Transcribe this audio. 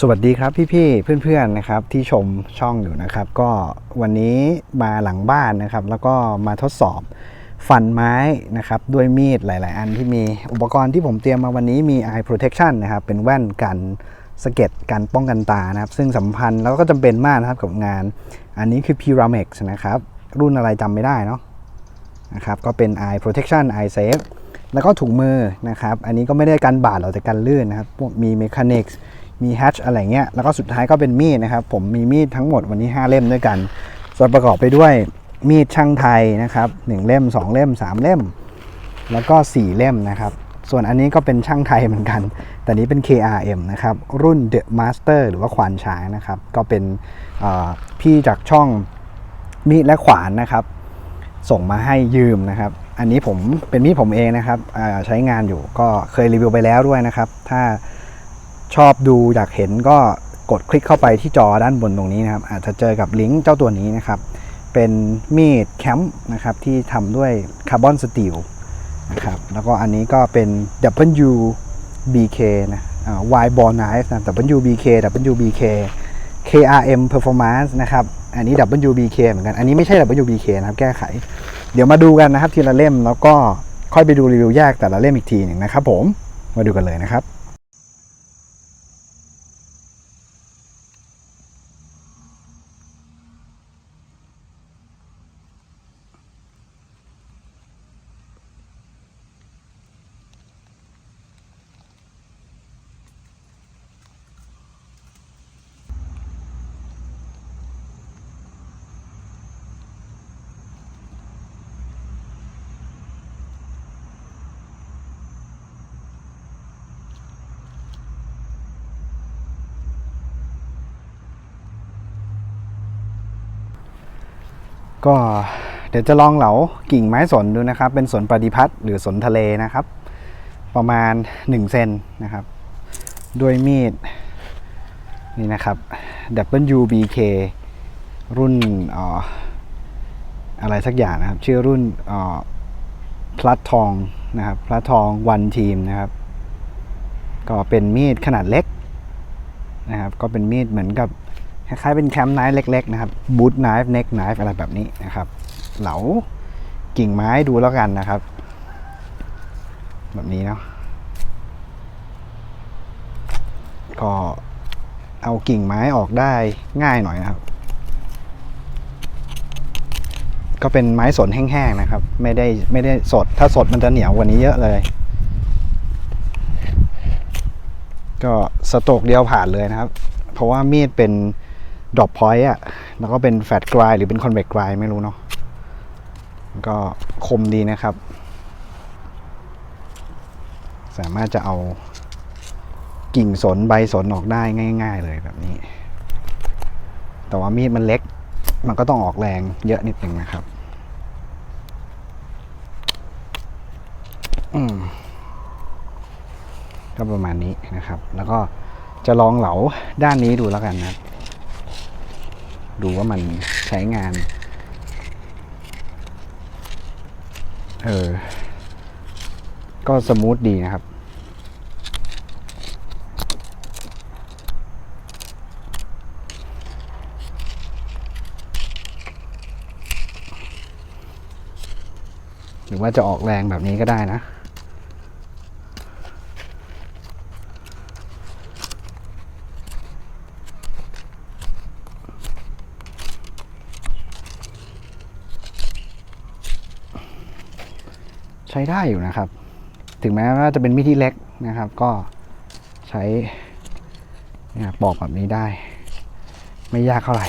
สวัสดีครับพี่ๆเพื่อนๆนะครับที่ชมช่องอยู่นะครับ ก็วันนี้มาหลังบ้านนะครับ แล้วก็มาทดสอบฟันไม้นะครับ ด้วยมีดหลาย ๆ อันที่มีอุปกรณ์ที่ผมเตรียมมาวันนี้มี eye protection นะครับ เป็นแว่นกันสะเก็ดกันป้องกันตานะครับ ซึ่งสัมพันธ์แล้วก็จำเป็นมากนะครับกับงาน อันนี้คือ Pyramex นะครับ รุ่นอะไรจำไม่ได้เนาะนะครับก็เป็น eye protection eye safe แล้วก็ถุงมือนะครับ อันนี้ก็ไม่ได้กันบาดหรอกแต่กันลื่นนะครับพวก มี mechanics มี hatch อะไรเงี้ยแล้วก็สุดท้ายก็เป็นมีดนะครับ ผมมีมีดทั้งหมดวันนี้ 5 เล่มด้วยกัน ส่วนประกอบไปด้วยมีดช่างไทยนะครับ1เล่ม 2 เล่ม 3 เล่ม แล้วก็ 4 เล่มนะครับ ส่วนอันนี้ก็เป็นช่างไทยเหมือนกัน แต่นี้เป็น KRM นะครับ รุ่น The Master หรือว่าควานช้างนะครับ ก็เป็นพี่จากช่องมีดและขวานนะครับ ส่งมาให้ยืมนะครับ อันนี้ผมเป็นมีดผมเองนะครับใช้งานอยู่ก็เคยรีวิวไปแล้วด้วยนะครับ ถ้า ชอบดูอยากเห็นก็กดคลิกเข้าไปที่จอด้านบนตรงนี้นะครับ อาจจะเจอกับลิงก์เจ้าตัวนี้นะครับ เป็นมีดแคมป์นะครับที่ทำด้วยคาร์บอนสตีลนะครับ แล้วก็อันนี้ก็เป็น WBK นะอ่า Y Ball Knife นะ WBK WBK KRM Performance นะครับ อันนี้ WBK เหมือนกัน อันนี้ไม่ใช่ WBK นะครับ แก้ไข เดี๋ยวมาดูกันนะครับทีละเล่มแล้วก็ค่อยไปดูรีวิวแยกแต่ละเล่มอีกทีหนึ่งนะครับผม มาดูกันเลยนะครับ ก็เดี๋ยวจะลองเหลากิ่งไม้สนดูนะครับ เป็นสนปฏิพัฒน์หรือสนทะเลนะครับ ประมาณ1เซนนะครับ ด้วยมีดนี่นะครับ WBK รุ่นเอ่ออะไรสักอย่างนะครับ ชื่อรุ่นออพลัดทองนะครับพลัดทองวันทีมนะครับ ก็เป็นมีดขนาดเล็กนะครับ ก็เป็นมีดเหมือนกับ คล้ายๆเป็นแคมป์ไนฟ์เล็ก ๆ นะครับบูทไนฟ์เน็กไนฟ์อะไรแบบนี้นะครับ เหลากิ่งไม้ดูแล้วกันนะครับ แบบนี้เนาะก็เอากิ่งไม้ออกได้ง่ายหน่อยนะครับ ก็เป็นไม้สนแห้งๆนะครับ ไม่ได้ไม่ได้สดถ้าสดมันจะเหนียวกว่านี้เยอะเลย ก็สโตกเดียวผ่านเลยนะครับ เพราะว่ามีดเป็น ดรอปพอยต์อะแล้วก็เป็นแฟตกรายหรือเป็นคอนเวกกรายไม่รู้เนาะก็คมดีนะครับ สามารถจะเอากิ่งสนใบสนออกได้ง่าย ๆ เลยแบบนี้ แต่ว่ามีดมันเล็ก มันก็ต้องออกแรงเยอะนิดนึงนะครับ อืมก็ประมาณนี้นะครับ แล้วก็จะลองเหลาด้านนี้ดูแล้วกันนะครับ ดูว่ามันใช้งาน เออ ก็สมูทดีนะครับหรือว่าจะออกแรงแบบนี้ก็ได้นะ ใช้ได้อยู่นะครับ ถึงแม้ว่าจะเป็นมีดที่เล็กนะครับ ก็ใช้ปอกแบบนี้ได้ ไม่ยากเท่าไหร่